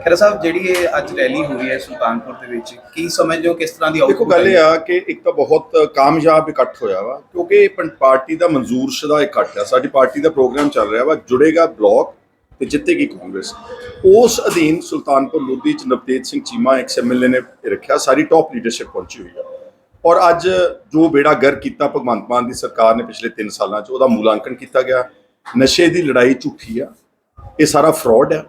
ਖੈਰ ਸਾਹਿਬ ਜਿਹੜੀ ਇਹ ਅੱਜ ਰੈਲੀ ਹੋਈ ਹੈ ਸੁਲਤਾਨਪੁਰ ਦੇ ਵਿੱਚ ਕੀ ਸਮਝਦੇ ਹੋ ਕਿਸ ਤਰ੍ਹਾਂ ਦੀ ਦੇਖੋ ਗੱਲ ਇਹ ਆ ਕਿ ਇੱਕ ਤਾਂ ਬਹੁਤ ਕਾਮਯਾਬ ਇਕੱਠ ਹੋਇਆ ਵਾ ਕਿਉਂਕਿ ਇਹ ਪਾਰਟੀ ਦਾ ਮਨਜ਼ੂਰ ਸ਼ੁਦਾ ਇਕੱਠ ਆ। ਸਾਡੀ ਪਾਰਟੀ ਦਾ ਪ੍ਰੋਗਰਾਮ ਚੱਲ ਰਿਹਾ ਵਾ ਜੁੜੇਗਾ ਬਲਾਕ ਤੇ ਜਿੱਤੇਗੀ ਕਾਂਗਰਸ। ਉਸ ਅਧੀਨ ਸੁਲਤਾਨਪੁਰ ਲੋਧੀ ਚ ਨਵਤੇਜ ਸਿੰਘ ਚੀਮਾ ਐਕਸ ਐਮਐਲਏ ਨੇ ਰੱਖਿਆ ਸਾਰੀ ਟੌਪ ਲੀਡਰਸ਼ਿਪ ਪਹੁੰਚੀ ਹੋਈ ਆ। ਔਰ ਅੱਜ ਜੋ ਬੇੜਾ ਗਰ ਕੀਤਾ ਭਗਵੰਤ ਮਾਨ ਦੀ ਸਰਕਾਰ ਨੇ ਪਿਛਲੇ 3 ਸਾਲਾਂ ਚ ਉਹਦਾ ਮੂਲਾਂਕਣ ਕੀਤਾ ਗਿਆ। ਨਸ਼ੇ ਦੀ ਲੜਾਈ ਝੂਠੀ ਆ ਇਹ ਸਾਰਾ ਫਰਾਡ ਆ।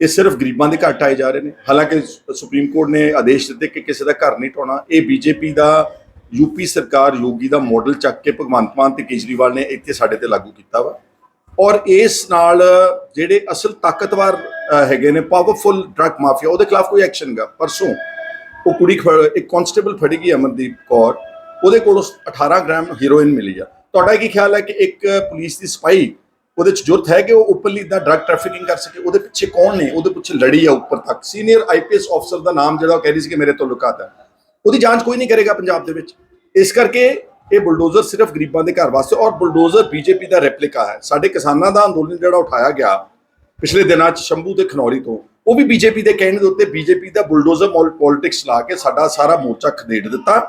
ਇਹ ਸਿਰਫ ਗਰੀਬਾਂ ਦੇ ਘਰ ਆਏ ਜਾ ਰਹੇ ਨੇ। ਹਾਲਾਂਕਿ ਸੁਪਰੀਮ ਕੋਰਟ ਨੇ ਆਦੇਸ਼ ਦਿੱਤੇ ਕਿ ਕਿਸੇ ਦਾ ਘਰ ਨਹੀਂ ਢਾਉਣਾ ਇਹ ਬੀਜੇਪੀ ਦਾ ਯੂਪੀ ਸਰਕਾਰ ਯੋਗੀ ਦਾ ਮਾਡਲ ਚੱਕ ਕੇ ਭਗਵੰਤ ਮਾਨ ਤੇ ਕੇਜਰੀਵਾਲ ਨੇ ਇੱਥੇ ਸਾਡੇ ਤੇ ਲਾਗੂ ਕੀਤਾ ਵਾ। ਔਰ ਇਸ ਨਾਲ ਜਿਹੜੇ ਅਸਲ ਤਾਕਤਵਰ ਹੈਗੇ ਨੇ ਪਾਵਰਫੁਲ ਡਰੱਗ ਮਾਫੀਆ ਉਹਦੇ ਖਿਲਾਫ ਕੋਈ ਐਕਸ਼ਨ ਗਾ। ਪਰਸੋਂ ਉਹ ਕੁੜੀ ਇੱਕ ਕਨਸਟੇਬਲ ਫੜੀ ਗਈ ਅਮਨਦੀਪ ਕੌਰ। ਉਹਦੇ ਕੋਲੋਂ 18 ਗ੍ਰਾਮ ਹੀਰੋਇਨ ਮਿਲੀ ਆ। ਤੁਹਾਡਾ ਕੀ ਖਿਆਲ ਹੈ ਕਿ ਇੱਕ ਪੁਲਿਸ ਦੀ ਸਪਾਈ ਉਹਦੇ ਚ ਜੁਰਤ ਹੈ ਕਿ ਉਹ ਓਪਨਲੀ ਦਾ ਡਰੱਗ ਟ੍ਰੈਫਿਕਿੰਗ ਕਰ ਸਕੇ। ਉਹਦੇ ਪਿੱਛੇ ਕੌਣ ਨੇ? ਉਹਦੇ ਪਿੱਛੇ ਲੜੀ ਆ ਉੱਪਰ ਤੱਕ। ਸੀਨੀਅਰ ਆਈਪੀਐਸ ਅਫਸਰ ਦਾ ਨਾਮ ਜਿਹੜਾ ਉਹ ਕਹਿ ਰਹੀ ਸੀ ਕਿ ਮੇਰੇ ਤੋਂ ਲੁਕਾਤਾ ਹੈ ਉਹਦੀ ਜਾਂਚ ਕੋਈ ਨਹੀਂ ਕਰੇਗਾ ਪੰਜਾਬ ਦੇ ਵਿੱਚ। ਇਸ ਕਰਕੇ ਇਹ ਬੁਲਡੋਜ਼ਰ ਸਿਰਫ ਗਰੀਬਾਂ ਦੇ ਘਰ ਵਾਸਤੇ ਔਰ ਬੁਲਡੋਜ਼ਰ ਬੀਜੇਪੀ ਦਾ ਰੈਪਲੀਕਾ ਹੈ। ਸਾਡੇ ਕਿਸਾਨਾਂ ਦਾ ਅੰਦੋਲਨ ਜਿਹੜਾ ਉਠਾਇਆ ਗਿਆ ਪਿਛਲੇ ਦਿਨਾਂ 'ਚ ਸ਼ੰਭੂ ਤੇ ਖਨੌਰੀ ਤੋਂ, ਉਹ ਵੀ ਬੀਜੇਪੀ ਦੇ ਕਹਿਣ ਦੇ ਉੱਤੇ ਬੀਜੇਪੀ ਦਾ ਬੁਲਡੋਜ਼ਰ ਪੋਲਿਟਿਕਸ ਲਾ ਕੇ ਸਾਡਾ ਸਾਰਾ ਮੋਰਚਾ ਖਦੇੜ ਦਿੱਤਾ।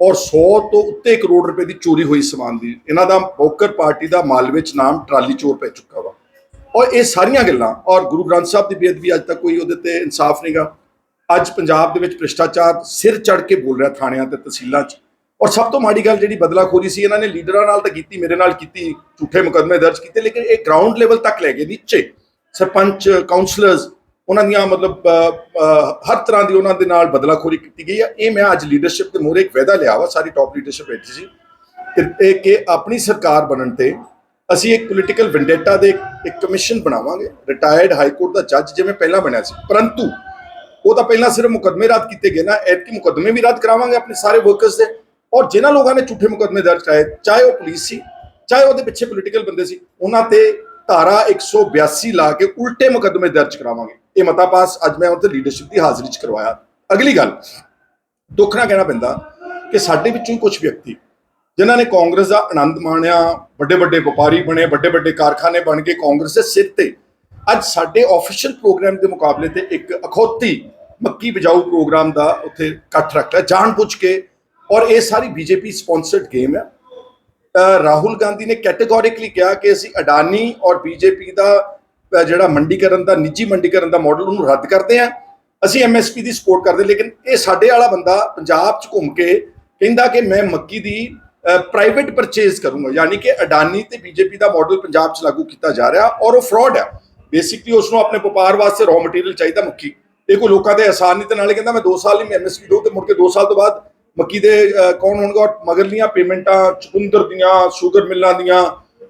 ਔਰ 100 ਤੋਂ ਉੱਤੇ ਕਰੋੜ ਰੁਪਏ ਦੀ ਚੋਰੀ ਹੋਈ ਸਮਾਨ ਦੀ। ਇਹਨਾਂ ਦਾ ਬੋਕਰ ਪਾਰਟੀ ਦਾ ਮਾਲਵੇ 'ਚ ਨਾਮ ਟਰਾਲੀ ਚੋਰ ਪੈ ਚੁੱਕਾ ਵਾ। ਔਰ ਇਹ ਸਾਰੀਆਂ ਗੱਲਾਂ, ਔਰ ਗੁਰੂ ਗ੍ਰੰਥ ਸਾਹਿਬ ਦੀ ਬੇਅਦਬੀ ਅੱਜ ਤੱਕ ਕੋਈ ਉਹਦੇ ਤੇ ਇਨਸਾਫ ਨਹੀਂਗਾ। ਅੱਜ ਪੰਜਾਬ ਦੇ ਵਿੱਚ ਭ੍ਰਿਸ਼ਟਾਚਾਰ ਸਿਰ ਚੜ ਕੇ ਬੋਲ ਰਿਹਾ ਥਾਣਿਆਂ ਤੇ, ਤਹਿਸੀਲਾਂ 'ਚ। ਔਰ ਸਭ ਤੋਂ ਮਾੜੀ ਗੱਲ ਜਿਹੜੀ ਬਦਲਾਖੋਰੀ ਸੀ, ਇਹਨਾਂ ਨੇ ਲੀਡਰਾਂ ਨਾਲ ਤਾਂ ਕੀਤੀ, ਮੇਰੇ ਨਾਲ ਕੀਤੀ, ਝੂਠੇ ਮੁਕੱਦਮੇ ਦਰਜ ਕੀਤੇ, ਲੇਕਿਨ ਇਹ ਗਰਾਊਂਡ ਲੈਵਲ ਤੱਕ ਲੈ ਗਏ ਨੀਚੇ। ਸਰਪੰਚ ਕਾਉਂਸਲਰਸ ਉਹਨਾਂ ਦੀਆਂ ਮਤਲਬ ਹਰ ਤਰ੍ਹਾਂ ਦੀ ਉਹਨਾਂ ਦੇ ਨਾਲ ਬਦਲਾਖੋਰੀ ਕੀਤੀ ਗਈ ਆ। ਇਹ ਮੈਂ ਅੱਜ ਲੀਡਰਸ਼ਿਪ ਦੇ ਮੂਹਰੇ ਇੱਕ ਵਾਅਦਾ ਲਿਆ ਵਾ, ਸਾਰੀ ਟਾਪ ਲੀਡਰਸ਼ਿਪ ਬੈਠੀ ਸੀ। ਕਿ- ਕਿ ਆਪਣੀ ਸਰਕਾਰ ਬਣਨ ਤੇ ਅਸੀਂ ਇੱਕ ਪੋਲੀਟੀਕਲ ਵੈਂਡੇਟਾ ਦੇ ਇੱਕ- ਕਮਿਸ਼ਨ ਬਣਾਵਾਂਗੇ। ਰਿਟਾਇਰਡ ਹਾਈ ਕੋਰਟ ਦਾ ਜੱਜ ਜਿਵੇਂ ਪਹਿਲਾਂ ਬਣਿਆ ਸੀ। ਪਰੰਤੂ ਉਹ ਤਾਂ ਪਹਿਲਾਂ ਸਿਰਫ ਮੁਕੱਦਮੇ ਰੱਦ ਕੀਤੇ ਗਏ ਨਾ, ਐਤਕੀ ਮੁਕੱਦਮੇ ਵੀ ਰੱਦ ਕਰਾਵਾਂਗੇ ਆਪਣੇ ਸਾਰੇ ਵਰਕਰਸ ਦੇ। ਔਰ ਜਿਨ੍ਹਾਂ ਲੋਕਾਂ ਨੇ ਝੂਠੇ ਮੁਕੱਦਮੇ ਦਰਜ ਕਰਾਏ, ਚਾਹੇ ਉਹ ਪੁਲਿਸ ਸੀ, ਚਾਹੇ ਉਹਦੇ ਪਿੱਛੇ ਪੋਲੀਟੀਕਲ ਬੰਦੇ ਸੀ, ਉਹਨਾਂ ਤੇ ਧਾਰਾ 182 ਲਾ ਕੇ ਉਲਟੇ ਮੁਕੱਦਮੇ ਦਰਜ ਕਰਾਵਾਂਗੇ। ਇਹ ਮਤਾ ਪਾਸ, ਅੱਜ ਮੈਂ ਉੱਥੇ ਲੀਡਰਸ਼ਿਪ ਦੀ ਹਾਜ਼ਰੀ 'ਚ ਕਰਵਾਇਆ। ਅਗਲੀ ਗੱਲ, ਦੁੱਖ ਨਾਲ ਕਹਿਣਾ ਪੈਂਦਾ ਕਿ ਸਾਡੇ ਵਿੱਚੋਂ ਹੀ ਕੁਝ ਵਿਅਕਤੀ, ਜਿਨ੍ਹਾਂ ਨੇ ਕਾਂਗਰਸ ਦਾ ਆਨੰਦ ਮਾਣਿਆ ਵੱਡੇ ਵੱਡੇ ਵਪਾਰੀ ਬਣੇ ਵੱਡੇ ਵੱਡੇ ਕਾਰਖਾਨੇ ਬਣ ਕੇ ਕਾਂਗਰਸ ਦੇ ਸਿਰ ਤੇ, ਅੱਜ ਸਾਡੇ ਆਫੀਸ਼ੀਅਲ ਪ੍ਰੋਗਰਾਮ ਦੇ ਮੁਕਾਬਲੇ ਤੇ ਇੱਕ ਅਖੌਤੀ ਮੱਕੀ ਬਜਾਊ ਪ੍ਰੋਗਰਾਮ ਦਾ ਉੱਥੇ ਇਕੱਠ ਰੱਖਿਆ, ਜਾਣ ਪੁੱਛ ਕੇ, ਔਰ ਇਹ ਸਾਰੀ ਬੀਜੇਪੀ ਸਪਾਂਸਰਡ ਗੇਮ ਹੈ ਰਾਹੁਲ ਗਾਂਧੀ ਨੇ ਕੈਟੇਗੋਰਿਕਲੀ ਕਿਹਾ ਕਿ ਅਸੀਂ ਅਡਾਨੀ ਔਰ ਬੀਜੇਪੀ ਦਾ ਜਿਹੜਾ ਮੰਡੀਕਰਨ ਦਾ, ਨਿੱਜੀ ਮੰਡੀਕਰਨ ਦਾ ਮਾਡਲ ਉਹਨੂੰ ਰੱਦ ਕਰਦੇ ਹਾਂ ਅਸੀਂ ਐਮਐਸਪੀ ਦੀ ਸਪੋਰਟ ਕਰਦੇ, ਲੇਕਿਨ ਇਹ ਸਾਡੇ ਵਾਲਾ ਬੰਦਾ ਪੰਜਾਬ 'ਚ ਘੁੰਮ ਕੇ ਕਹਿੰਦਾ ਕਿ ਮੈਂ ਮੱਕੀ ਦੀ ਪ੍ਰਾਈਵੇਟ ਪਰਚੇਜ਼ ਕਰੂੰਗਾ। ਯਾਨੀ ਕਿ ਅਡਾਨੀ ਤੇ ਬੀਜੇਪੀ ਦਾ ਮਾਡਲ ਪੰਜਾਬ 'ਚ ਲਾਗੂ ਕੀਤਾ ਜਾ ਰਿਹਾ ਔਰ ਉਹ ਫਰਾਡ ਹੈ ਬੇਸਿਕਲੀ ਉਸ ਨੂੰ ਆਪਣੇ ਵਪਾਰ ਵਾਸਤੇ ਰॉ ਮਟੀਰੀਅਲ ਚਾਹੀਦਾ ਮੱਕੀ। ਇਹ ਕੋਈ ਲੋਕਾਂ ਦੇ ਆਸਾਨ ਨਹੀਂ ਤੇ ਨਾਲੇ ਕਹਿੰਦਾ ਮੈਂ 2 ਸਾਲ ਹੀ ਐਮਐਸਪੀ ਦੋ ਤੇ ਮੁੜ ਕੇ 2 ਸਾਲ ਤੋਂ ਬਾਅਦ ਮੱਕੀ ਦੇ ਕੌਣ ਹੋਣਗਾ? ਔਰ ਮਗਰਲੀਆਂ ਪੇਮੈਂਟਾਂ ਚੁਕੰਦਰ ਦੀਆਂ ਸ਼ੂਗਰ ਮਿੱਲਾਂ ਦੀਆਂ,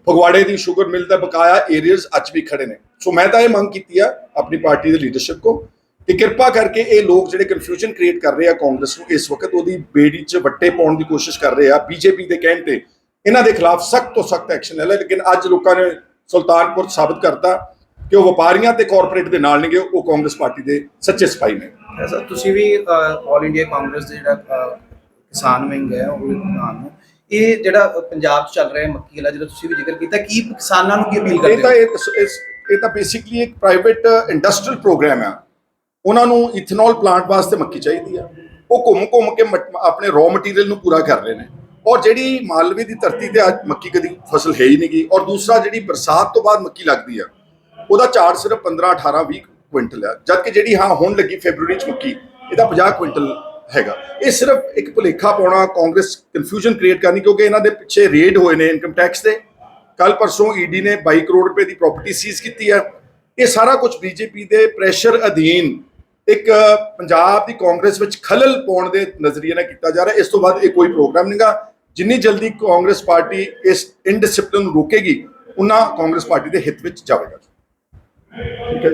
ਫਗਵਾੜੇ ਦੀ ਸ਼ੂਗਰ ਮਿਲ ਦਾ ਬਕਾਇਆ ਏਰੀਅਰਸ ਅੱਜ ਵੀ ਖੜੇ ਨੇ। ਸੋ ਮੈਂ ਤਾਂ ਇਹ ਮੰਗ ਕੀਤੀ ਆ ਆਪਣੀ ਪਾਰਟੀ ਦੇ ਲੀਡਰਸ਼ਿਪ ਕੋ ਕਿ ਕਿਰਪਾ ਕਰਕੇ ਇਹ ਲੋਕ ਜਿਹੜੇ ਕਨਫਿਊਜ਼ਨ ਕ੍ਰੀਏਟ ਕਰ ਰਹੇ ਆ ਕਾਂਗਰਸ ਨੂੰ ਇਸ ਵਕਤ ਉਹਦੀ ਬੇੜੀ 'ਚ ਵੱਟੇ ਪਾਉਣ ਦੀ ਕੋਸ਼ਿਸ਼ ਕਰ ਰਹੇ ਆ ਬੀਜੇਪੀ ਦੇ ਕਹਿਣ ਤੇ ਇਹਨਾਂ ਦੇ ਖਿਲਾਫ ਸਖਤ ਤੋਂ ਸਖਤ ਐਕਸ਼ਨ ਲੈ ਲੈ ਲੇਕਿਨ ਅੱਜ ਲੋਕਾਂ ਨੇ ਸੁਲਤਾਨਪੁਰ ਸਾਬਤ ਕਰਤਾ ਕਿ ਉਹ ਵਪਾਰੀਆਂ ਤੇ ਕਾਰਪੋਰੇਟ ਦੇ ਨਾਲ ਨੇਗੇ ਉਹ ਕਾਂਗਰਸ ਪਾਰਟੀ ਦੇ ਸੱਚੇ ਸਿਪਾਹੀ ਨੇ। ਸਰ ਤੁਸੀਂ ਵੀ ਆਲ ਇੰਡੀਆ ਕਾਂਗਰਸ ਦੇ ਜਿਹੜਾ ਕਿਸਾਨ ਵਿੰਗ ਹੈ ਉਹ ਨਾਮ ਨੂੰ। ਇਹ ਜਿਹੜਾ ਪੰਜਾਬ 'ਚ ਚੱਲ ਰਿਹਾ ਮੱਕੀ ਵਾਲਾ ਜਿਹੜਾ ਤੁਸੀਂ ਵੀ ਜ਼ਿਕਰ ਕੀਤਾ ਕੀ ਕਿਸਾਨਾਂ ਨੂੰ ਕੀ ਅਪੀਲ ਕਰਦੇ ਤਾਂ ਹੋ? ਇਹ ਇਸ- ਇਹ ਇਹ ਤਾਂ ਬੇਸਿਕਲੀ ਇੱਕ ਪ੍ਰਾਈਵੇਟ ਇੰਡਸਟਰੀਅਲ ਪ੍ਰੋਗਰਾਮ ਆ। ਉਹਨਾਂ ਨੂੰ ਇਥਨੋਲ ਪਲਾਂਟ ਵਾਸਤੇ ਮੱਕੀ ਚਾਹੀਦੀ ਆ। ਉਹ ਘੁੰਮ ਘੁੰਮ ਕੇ ਮਟ- ਆਪਣੇ ਰॉ ਮਟੀਰੀਅਲ ਨੂੰ ਪੂਰਾ ਕਰ ਰਹੇ ਨੇ। ਔਰ ਜਿਹੜੀ ਮਾਲਵੇ ਦੀ ਧਰਤੀ ਤੇ ਅੱਜ ਮੱਕੀ ਕਦੀ ਫਸਲ ਹੈ ਹੀ ਨਹੀਂ ਗਈ ਔਰ ਦੂਸਰਾ ਜਿਹੜੀ ਬਰਸਾਤ ਤੋਂ ਬਾਅਦ ਮੱਕੀ ਲੱਗਦੀ ਆ, ਉਹਦਾ ਝਾੜ ਸਿਰਫ 15 18 20 ਕੁਇੰਟਲ ਆ। ਜਦ ਕਿ ਜਿਹੜੀ ਹਾਂ ਹੁਣ ਲੱਗੀ ਫੈਬਰੂਰੀ ਚ ਮੱਕੀ, ਇਹਦਾ 50 ਕੁਇੰਟਲ ਹੈਗਾ। ਇਹ ਸਿਰਫ ਇੱਕ ਭੁਲੇਖਾ ਪਾਉਣਾ ਕਾਂਗਰਸ ਕਨਫਿਊਜ਼ਨ ਕ੍ਰੀਏਟ ਕਰਨੀ, ਕਿਉਂਕਿ ਇਹਨਾਂ ਦੇ ਪਿੱਛੇ ਰੇਡ ਹੋਏ ਨੇ ਇਨਕਮ ਟੈਕਸ ਦੇ ਕੱਲ ਪਰਸੋਂ ਈਡੀ ਨੇ 22 ਕਰੋੜ ਰੁਪਏ ਦੀ ਪ੍ਰਾਪਰਟੀ ਸੀਜ਼ ਕੀਤੀ ਹੈ। ਇਹ ਸਾਰਾ ਕੁਝ ਬੀਜੇਪੀ ਦੇ ਪ੍ਰੈਸ਼ਰ ਅਧੀਨ ਇੱਕ ਪੰਜਾਬ ਦੀ ਕਾਂਗਰਸ ਵਿੱਚ ਖਲਲ ਪਾਉਣ ਦੇ ਨਜ਼ਰੀਏ ਨਾਲ ਕੀਤਾ ਜਾ ਰਿਹਾ। ਇਸ ਤੋਂ ਬਾਅਦ ਇਹ ਕੋਈ ਪ੍ਰੋਗਰਾਮ ਨਹੀਂਗਾ ਜਿੰਨੀ ਜਲਦੀ ਕਾਂਗਰਸ ਪਾਰਟੀ ਇਸ ਇਨਡਿਸਪਲਿਨ ਨੂੰ ਰੋਕੇਗੀ ਉਹਨਾਂ ਕਾਂਗਰਸ ਪਾਰਟੀ ਦੇ ਹਿੱਤ ਵਿੱਚ ਜਾਵੇਗਾ। ਠੀਕ ਹੈ